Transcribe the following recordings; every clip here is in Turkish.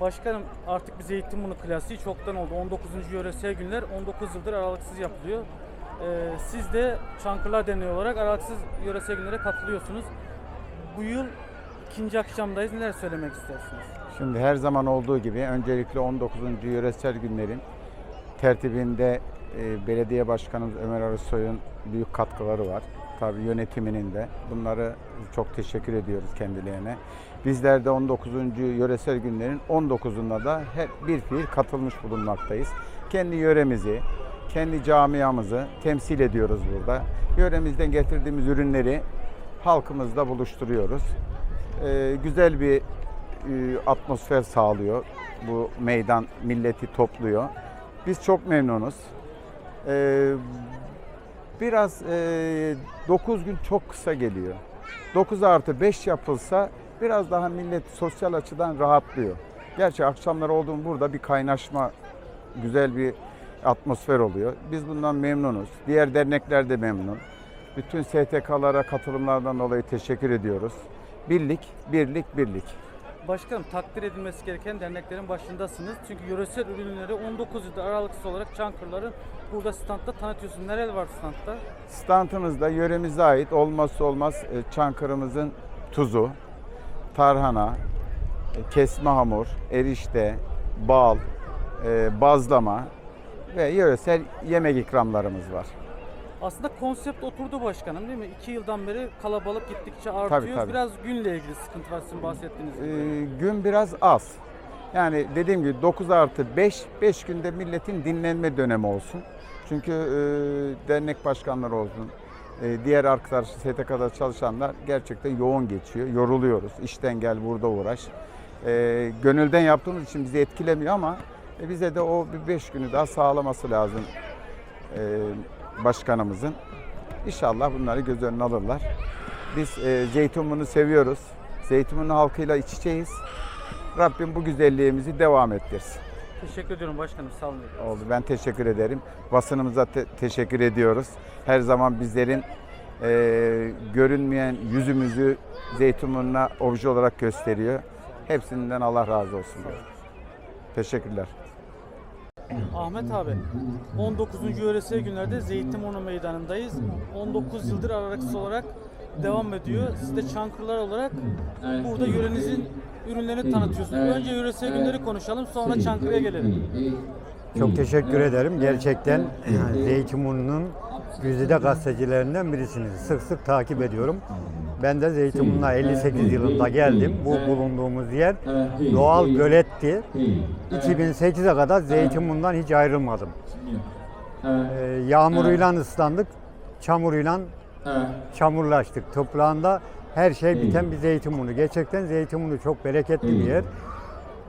Başkanım artık bir Zeytinburnu klasiği çoktan oldu. 19. yöresel günler 19 yıldır aralıksız yapılıyor. Ee, siz de Çankırılar Derneği olarak aralıksız yöresel günlere katılıyorsunuz. Bu yıl ikinci akşamdayız. Neler söylemek istersiniz? Şimdi her zaman olduğu gibi öncelikle 19. yöresel günlerin tertibinde e, belediye başkanımız Ömer Arısoy'un büyük katkıları var. Tabii yönetiminin de. Bunları çok teşekkür ediyoruz kendilerine. Bizler de 19. yöresel günlerin 19'unda da hep bir fiil katılmış bulunmaktayız. Kendi yöremizi, kendi camiamızı temsil ediyoruz burada. Yöremizden getirdiğimiz ürünleri halkımızla buluşturuyoruz. Ee, güzel bir e, atmosfer sağlıyor. Bu meydan milleti topluyor. Biz çok memnunuz. Ee, biraz 9 gün çok kısa geliyor. 9 artı 5 yapılsa biraz daha millet sosyal açıdan rahatlıyor. Gerçi akşamlar olduğum burada bir kaynaşma, güzel bir atmosfer oluyor. Biz bundan memnunuz. Diğer dernekler de memnun. Bütün STK'lara katılımlardan dolayı teşekkür ediyoruz. Birlik, birlik, birlik. Başkanım takdir edilmesi gereken derneklerin başındasınız. Çünkü yöresel ürünleri 19 yıldır aralıksız olarak Çankırıların burada standta tanıtıyorsunuz. Neler var standta? Standımızda yöremize ait olmazsa olmaz e, Çankırı'mızın tuzu, tarhana, e, kesme hamur, erişte, bal, e, bazlama ve yöresel yemek ikramlarımız var. Aslında konsept oturdu başkanım değil mi? İki yıldan beri kalabalık gittikçe artıyor. Tabii, tabii. Biraz günle ilgili sıkıntı var sizin bahsettiğiniz gibi. E, gün biraz az. Yani dediğim gibi 9 artı 5, 5 günde milletin dinlenme dönemi olsun. Çünkü e, dernek başkanları olsun, e, diğer arkadaş STK'da çalışanlar gerçekten yoğun geçiyor. Yoruluyoruz. İşten gel burada uğraş. E, gönülden yaptığımız için bizi etkilemiyor ama e, bize de o bir 5 günü daha sağlaması lazım e, başkanımızın. İnşallah bunları göz önüne alırlar. Biz e, Zeytinburnu'nu seviyoruz. Zeytinburnu halkıyla iç içeyiz. Rabbim bu güzelliğimizi devam ettirsin. Teşekkür ediyorum başkanım. Sağ olun. Oldu. Ben teşekkür ederim. Basınımıza te- teşekkür ediyoruz. Her zaman bizlerin e, görünmeyen yüzümüzü Zeytinburnu'na obje olarak gösteriyor. Hepsinden Allah razı olsun. Teşekkürler. Ahmet abi, 19. yöresel günlerde Zeytinburnu Meydanı'ndayız. 19 yıldır aralıksız olarak devam ediyor. Siz de Çankırılar olarak burada yörenizin ürünlerini tanıtıyorsunuz. Önce yöresel günleri konuşalım, sonra Çankırı'ya gelelim. Çok teşekkür ederim. Gerçekten Zeytinburnu'nun güzide gazetecilerinden birisiniz. Sık sık takip ediyorum. Ben de Zeytinburnu'na 58 yılında geldim. Bu bulunduğumuz yer doğal göletti. 2008'e kadar Zeytinburnu'ndan hiç ayrılmadım. Ee, Yağmuruyla ıslandık, çamuruyla çamurlaştık. Toprağında her şey biten bir Zeytinburnu. Gerçekten Zeytinburnu çok bereketli bir yer.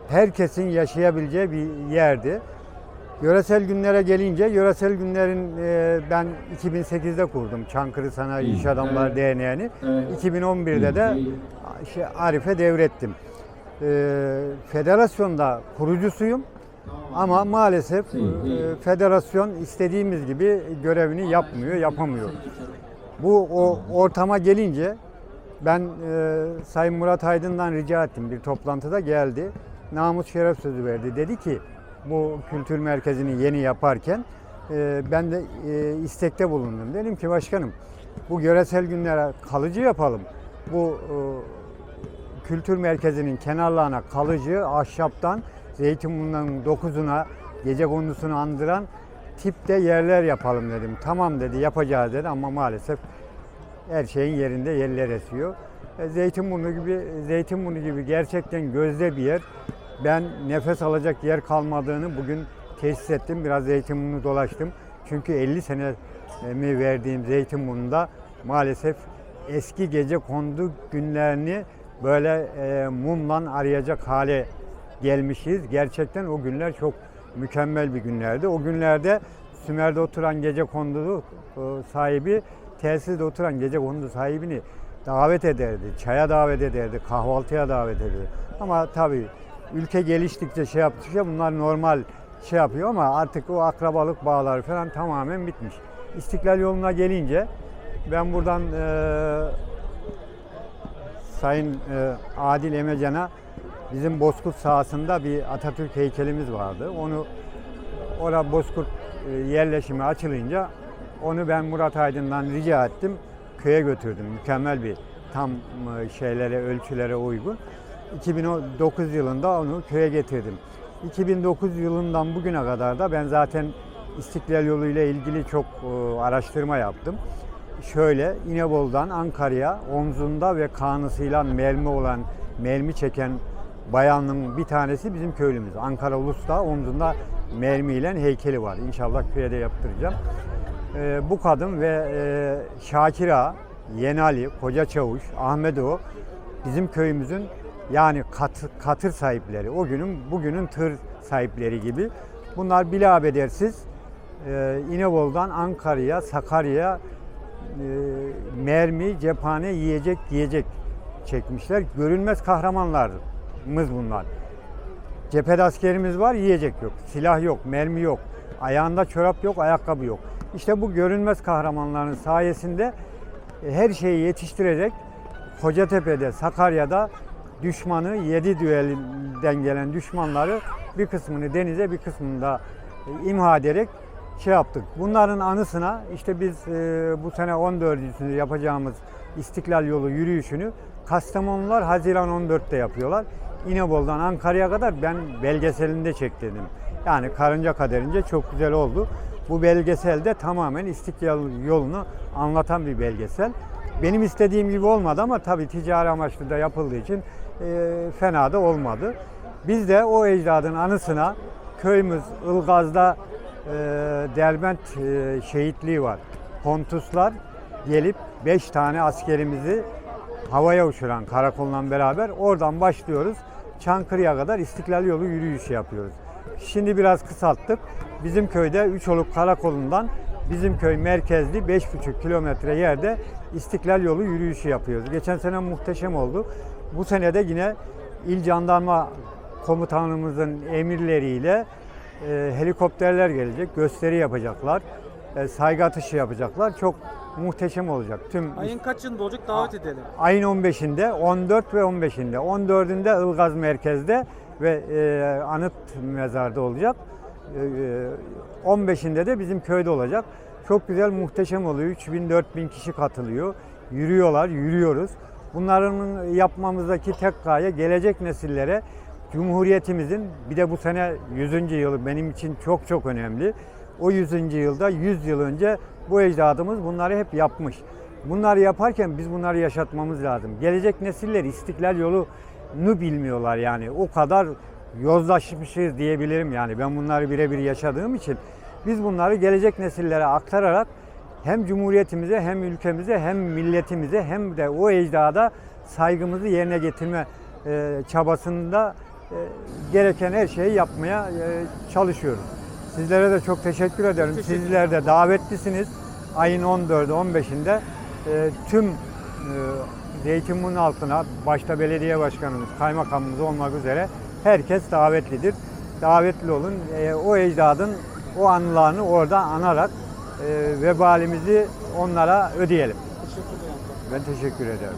Herkesin yaşayabileceği bir yerdi. Yöresel günlere gelince, yöresel günlerin e, ben 2008'de kurdum Çankırı Sanayi İş Adamları Derneği'ni. 2011'de de şey, Arif'e devrettim. E, federasyonda kurucusuyum ama maalesef e, federasyon istediğimiz gibi görevini yapmıyor, yapamıyor. Bu o ortama gelince ben e, Sayın Murat Aydın'dan rica ettim bir toplantıda geldi. Namus şeref sözü verdi. Dedi ki bu kültür merkezini yeni yaparken e, ben de e, istekte bulundum. Dedim ki başkanım bu göresel günlere kalıcı yapalım. Bu e, kültür merkezinin kenarlarına kalıcı ahşaptan Zeytinburnu'nun dokuzuna gece kondusunu andıran tipte yerler yapalım dedim. Tamam dedi yapacağız dedi ama maalesef her şeyin yerinde yerler esiyor. E, Zeytinburnu gibi Zeytinburnu gibi gerçekten gözde bir yer. Ben nefes alacak yer kalmadığını bugün tesis ettim. Biraz Zeytinburnu dolaştım. Çünkü 50 sene mi verdiğim Zeytinburnu'nda maalesef eski gece kondu günlerini böyle e, mumla arayacak hale gelmişiz. Gerçekten o günler çok mükemmel bir günlerdi. O günlerde Sümer'de oturan gece kondu e, sahibi tesiste oturan gece kondu sahibini davet ederdi. Çaya davet ederdi, kahvaltıya davet ederdi. Ama tabii ülke geliştikçe şey yaptıkça bunlar normal şey yapıyor ama artık o akrabalık bağları falan tamamen bitmiş. İstiklal yoluna gelince ben buradan e, Sayın e, Adil Emecan'a bizim Bozkurt sahasında bir Atatürk heykelimiz vardı. Onu orada Bozkurt e, yerleşimi açılınca onu ben Murat Aydın'dan rica ettim. Köye götürdüm. Mükemmel bir tam e, şeylere, ölçülere uygun. 2009 yılında onu köye getirdim. 2009 yılından bugüne kadar da ben zaten İstiklal Yolu ile ilgili çok e, araştırma yaptım. Şöyle İnebolu'dan Ankara'ya omzunda ve kanısıyla mermi olan, mermi çeken bayanın bir tanesi bizim köylümüz. Ankara Ulus'ta omzunda mermiyle heykeli var. İnşallah köye de yaptıracağım. E, bu kadın ve e, Şakir Ağa, Yenali, Koca Çavuş, Ahmet bizim köyümüzün yani katır, katır sahipleri, o günün bugünün tır sahipleri gibi. Bunlar bilabedersiz e, İnebolu'dan Ankara'ya, Sakarya'ya e, mermi, cephane, yiyecek, yiyecek çekmişler. Görünmez kahramanlarımız bunlar. Cephede askerimiz var, yiyecek yok. Silah yok, mermi yok. Ayağında çorap yok, ayakkabı yok. İşte bu görünmez kahramanların sayesinde her şeyi yetiştirerek Kocatepe'de, Sakarya'da düşmanı, yedi düelden gelen düşmanları bir kısmını denize, bir kısmını da e, imha ederek şey yaptık. Bunların anısına işte biz e, bu sene 14'üsünü yapacağımız İstiklal Yolu yürüyüşünü Kastamonular Haziran 14'te yapıyorlar. İnebolu'dan Ankara'ya kadar ben belgeselinde çektirdim. Yani karınca kaderince çok güzel oldu. Bu belgeselde tamamen İstiklal yolunu anlatan bir belgesel. Benim istediğim gibi olmadı ama tabii ticari amaçlı da yapıldığı için e, fena da olmadı. Biz de o ecdadın anısına köyümüz Ilgaz'da e, Derbent e, şehitliği var. Pontuslar gelip 5 tane askerimizi havaya uçuran karakolla beraber oradan başlıyoruz. Çankırı'ya kadar İstiklal Yolu yürüyüşü yapıyoruz. Şimdi biraz kısalttık. Bizim köyde Üçoluk Karakolu'ndan bizim köy merkezli 5,5 kilometre yerde İstiklal Yolu yürüyüşü yapıyoruz. Geçen sene muhteşem oldu. Bu sene de yine İl Jandarma Komutanımızın emirleriyle e, helikopterler gelecek, gösteri yapacaklar, e, saygı atışı yapacaklar. Çok muhteşem olacak. Tüm Ayın kaçında olacak davet edelim. ayın 15'inde, 14 ve 15'inde. 14'ünde Ilgaz Merkez'de ve e, anıt mezarda olacak. E, 15'inde de bizim köyde olacak. Çok güzel, muhteşem oluyor. 3000-4000 kişi katılıyor. Yürüyorlar, yürüyoruz. Bunların yapmamızdaki tek gaye gelecek nesillere Cumhuriyetimizin bir de bu sene 100. yılı benim için çok çok önemli. O 100. yılda 100 yıl önce bu ecdadımız bunları hep yapmış. Bunları yaparken biz bunları yaşatmamız lazım. Gelecek nesiller istiklal yolunu bilmiyorlar yani. O kadar yozlaşmışız diyebilirim yani. Ben bunları birebir yaşadığım için biz bunları gelecek nesillere aktararak hem cumhuriyetimize hem ülkemize hem milletimize hem de o ecdada saygımızı yerine getirme e, çabasında e, gereken her şeyi yapmaya e, çalışıyoruz. Sizlere de çok teşekkür ederim. Teşekkür Sizler de davetlisiniz. Ayın 14'ü 15'inde e, tüm e, Zeytinburnu altına başta belediye başkanımız, kaymakamımız olmak üzere herkes davetlidir. Davetli olun. E, o ecdadın o anılarını orada anarak e, vebalimizi onlara ödeyelim. Teşekkür ederim. Ben teşekkür ederim.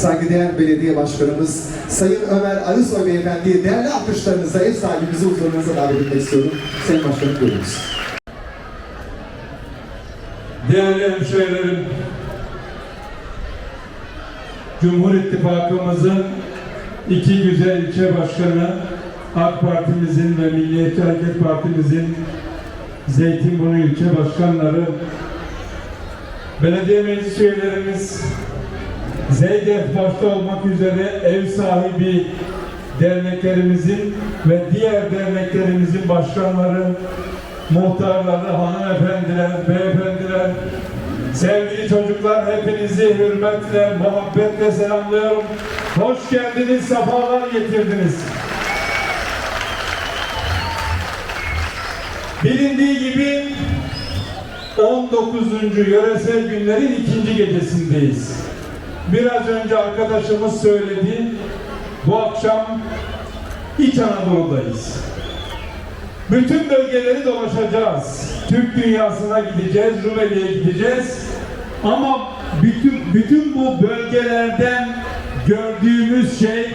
Saygıdeğer Belediye Başkanımız Sayın Ömer Arısoy Beyefendi'yi değerli alkışlarınızla ev sahibimizi huzurunuza davet etmek istiyorum. Sayın Başkanım buyurunuz. Değerli hemşehrilerim, Cumhur İttifakımızın iki güzel ilçe başkanı, AK Partimizin ve Milliyetçi Hareket Partimizin Zeytinburnu ilçe başkanları, belediye meclis üyelerimiz, Zeydef başta olmak üzere ev sahibi derneklerimizin ve diğer derneklerimizin başkanları, muhtarları, hanımefendiler, beyefendiler, sevgili çocuklar hepinizi hürmetle, muhabbetle selamlıyorum. Hoş geldiniz, sefalar getirdiniz. Bilindiği gibi 19. yöresel günlerin ikinci gecesindeyiz. Biraz önce arkadaşımız söyledi. Bu akşam İç Anadolu'dayız. Bütün bölgeleri dolaşacağız. Türk dünyasına gideceğiz, Rumeli'ye gideceğiz. Ama bütün, bütün bu bölgelerden gördüğümüz şey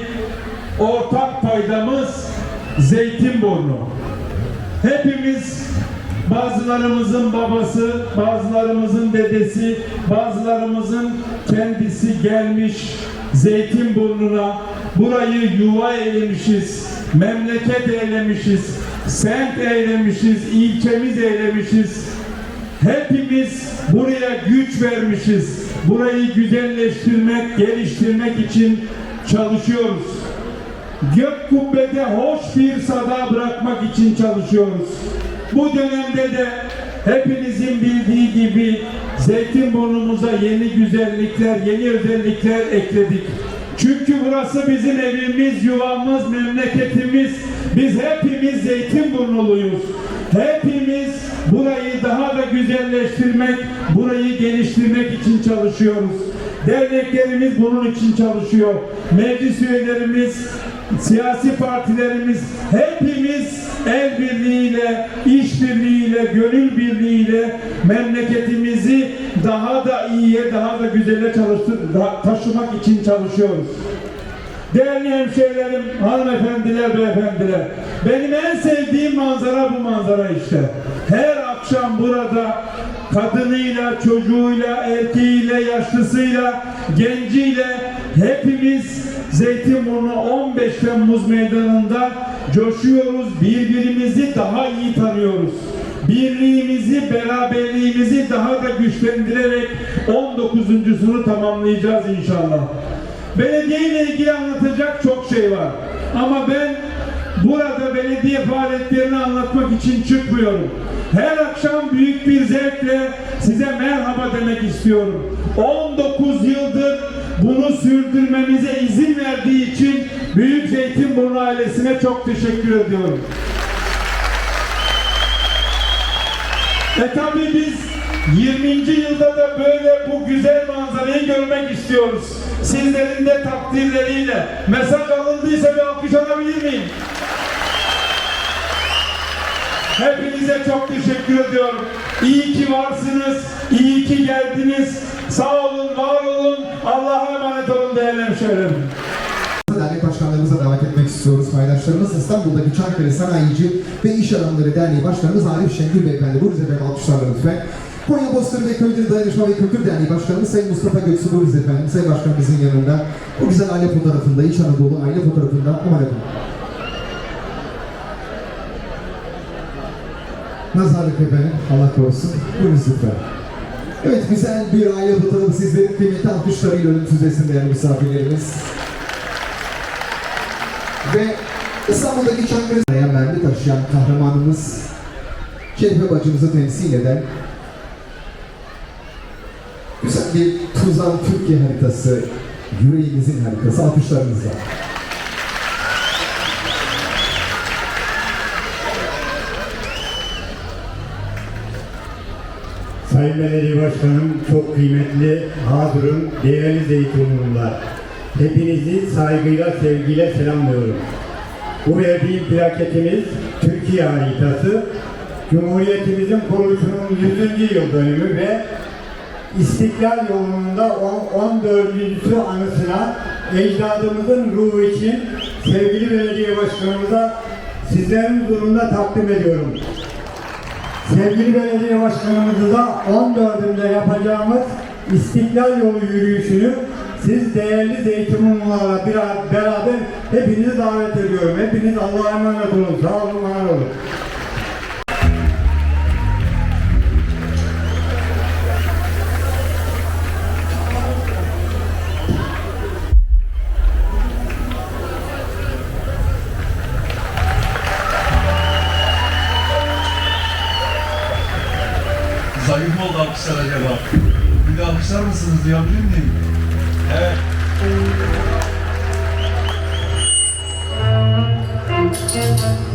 ortak paydamız Zeytinburnu. Hepimiz bazılarımızın babası, bazılarımızın dedesi, bazılarımızın kendisi gelmiş Zeytinburnu'na. Burayı yuva eylemişiz, memleket eylemişiz, semt eylemişiz, ilçemiz eylemişiz. Hepimiz buraya güç vermişiz. Burayı güzelleştirmek, geliştirmek için çalışıyoruz. Gök kubbede hoş bir sada bırakmak için çalışıyoruz. Bu dönemde de hepinizin bildiği gibi Zeytinburnumuza yeni güzellikler, yeni özellikler ekledik. Çünkü burası bizim evimiz, yuvamız, memleketimiz. Biz hepimiz Zeytinburnuluyuz. Hepimiz burayı daha da güzelleştirmek, burayı geliştirmek için çalışıyoruz. Derneklerimiz bunun için çalışıyor. Meclis üyelerimiz, siyasi partilerimiz hepimiz el birliğiyle, iş birliğiyle, gönül birliğiyle memleketimizi daha da iyiye, daha da güzele taşımak için çalışıyoruz. Değerli hemşehrilerim, hanımefendiler, beyefendiler. Benim en sevdiğim manzara bu manzara işte. Her akşam burada kadınıyla, çocuğuyla, erkeğiyle, yaşlısıyla, genciyle hepimiz Zeytinburnu 15 Temmuz meydanında coşuyoruz, birbirimizi daha iyi tanıyoruz. birliğimizi, beraberliğimizi daha da güçlendirerek 19.sunu tamamlayacağız inşallah. Belediye ile ilgili anlatacak çok şey var. Ama ben burada belediye faaliyetlerini anlatmak için çıkmıyorum. Her akşam büyük bir zevkle size merhaba demek istiyorum. 19 yıldır bunu sürdürmemize izin verdiği için Büyük Zeytinburnu ailesine çok teşekkür ediyorum. E tabi biz 20. yılda da böyle bu güzel manzarayı görmek istiyoruz. Sizlerin de takdirleriyle. Mesaj alındıysa bir alkış alabilir miyim? Hepinize çok teşekkür ediyorum. İyi ki varsınız, iyi ki geldiniz. Sağ olun, var olun. Allah'a emanet olun değerli hemşehrilerim. Dernek başkanlarımıza davet etmek istiyoruz. Paydaşlarımız İstanbul'daki Çankırı Sanayici ve İş Adamları Derneği Başkanımız Arif Şengül Beyefendi. Bu efendim alkışlarla lütfen. Konya Bozkır ve Köyleri Dayanışma ve Kültür Derneği Başkanımız Sayın Mustafa Göksu Buyuruz efendim. Sayın Başkanımızın yanında. Bu güzel aile fotoğrafında, İç Anadolu aile fotoğrafında aman efendim. Nazarlık efendim. Allah korusun. Buyurunuz lütfen. Evet güzel bir aile fotoğrafı sizlerin kıymetli alkışlarıyla ölümsüz resim değerli misafirlerimiz. Ve İstanbul'daki Çankırı'ya mermi taşıyan kahramanımız Şerife bacımızı temsil eden bir Tuzan Türkiye haritası, yüreğimizin haritası alkışlarınızla. Sayın Belediye Başkanım, çok kıymetli Hadır'ın değerli Zeytinburnular. Hepinizi saygıyla, sevgiyle selamlıyorum. Bu verdiğim plaketimiz Türkiye haritası, Cumhuriyetimizin kuruluşunun 100. yıl dönümü ve İstiklal yolunda on- 14. anısına ecdadımızın ruhu için sevgili belediye başkanımıza sizlerin huzurunda takdim ediyorum. Sevgili belediye başkanımızı da 14'ünde yapacağımız İstiklal yolu yürüyüşünü siz değerli Zeytinburnularla beraber hepinizi davet ediyorum. Hepiniz Allah'a emanet olun. Sağ olun, var olun. Bir alkışlar mısınız duyabilir miyim? Evet. Elleri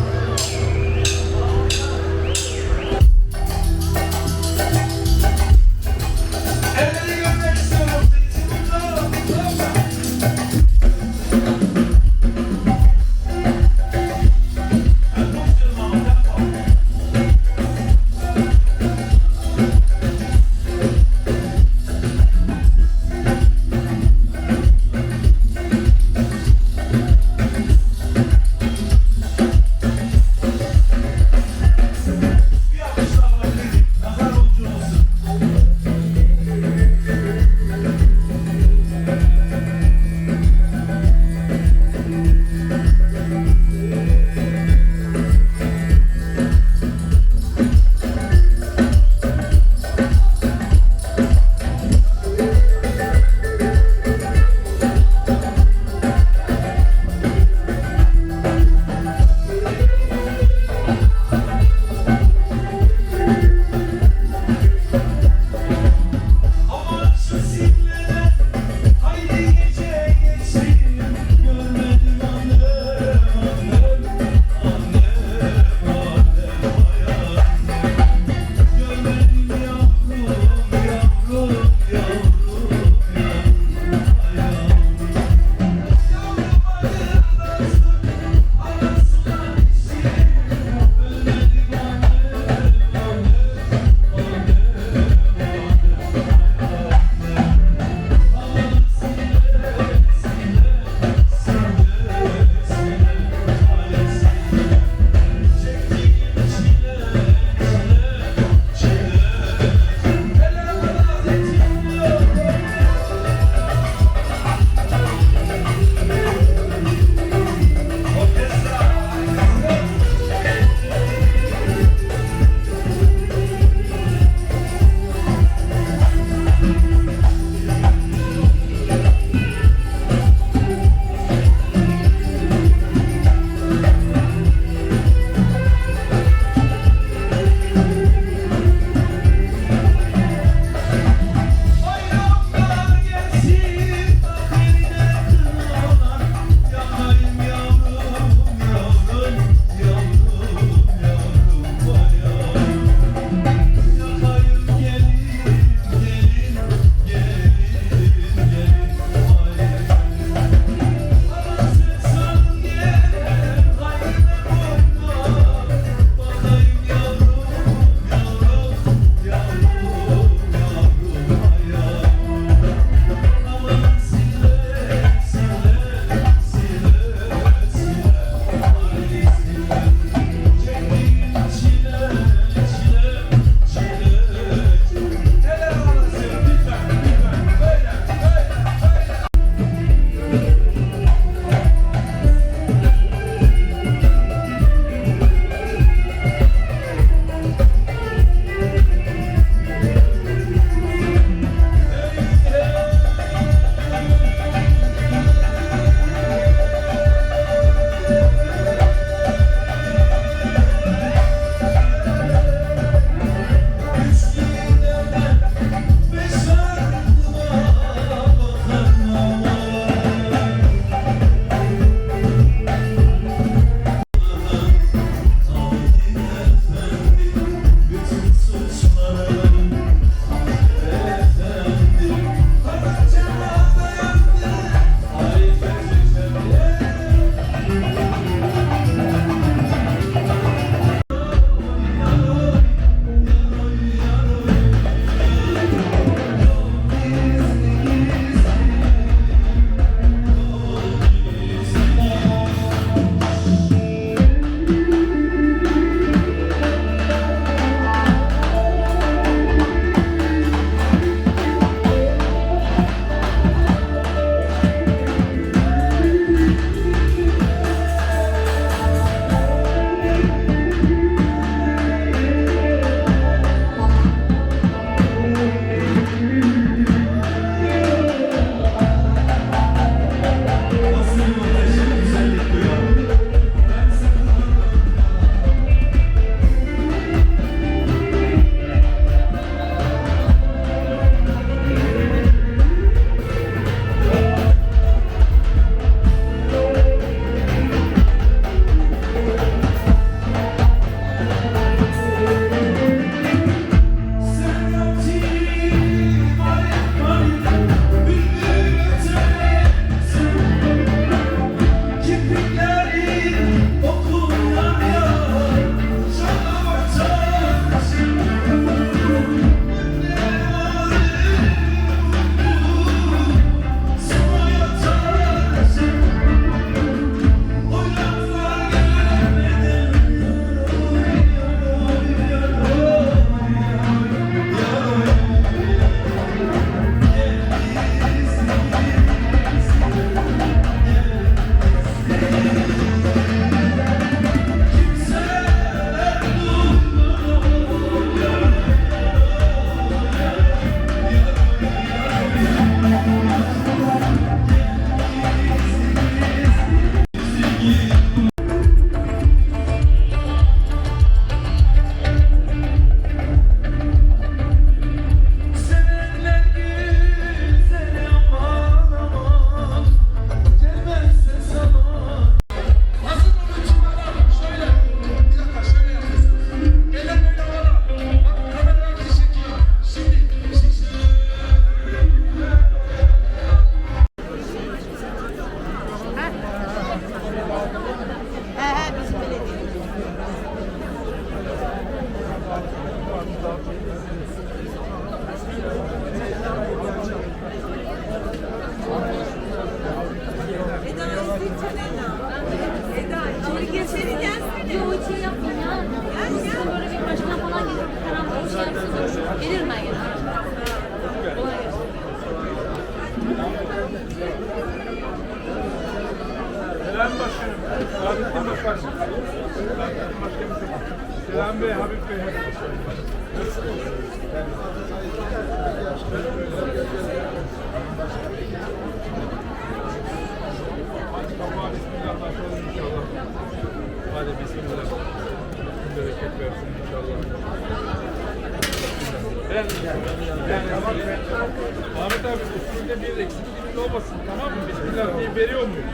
eksikliğimiz olmasın tamam mı? Bismillah diye veriyor muyuz?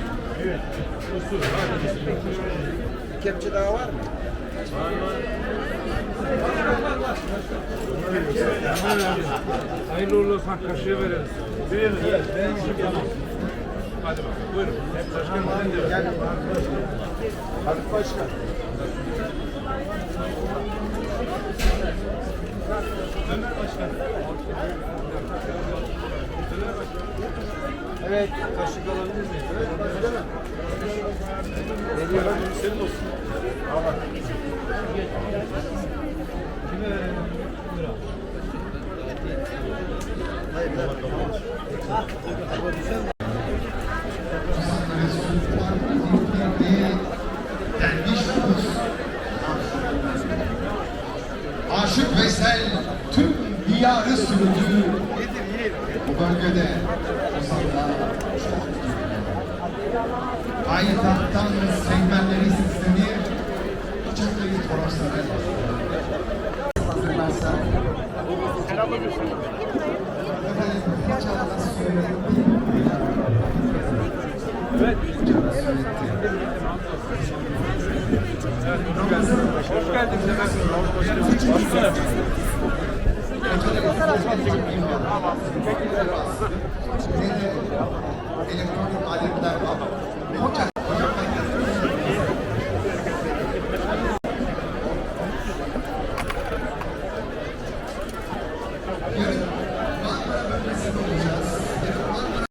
Evet. Usul. Hadi bismillah. Kepçe daha var mı? Hayırlı uğurlu olsun. Kaşığı veririz. Veririz. Evet. Tamam. Hadi bakalım. Buyurun. Başkanım sen de. Habib Başkan. Ömer Başkan. Evet, kaşık alabilir miyiz? Senin olsun. Kime verelim? Buyur abi. Aşık Veysel tüm diyarı sürdü. Bölgede ozanlar çok Payitahttan segmentleri seslenir, uçakları torosları. Hazırlarsa. Efendim, Çağla söyledi. Evet. Hoş geldin Sefer. Hoş Elektronik aletler var.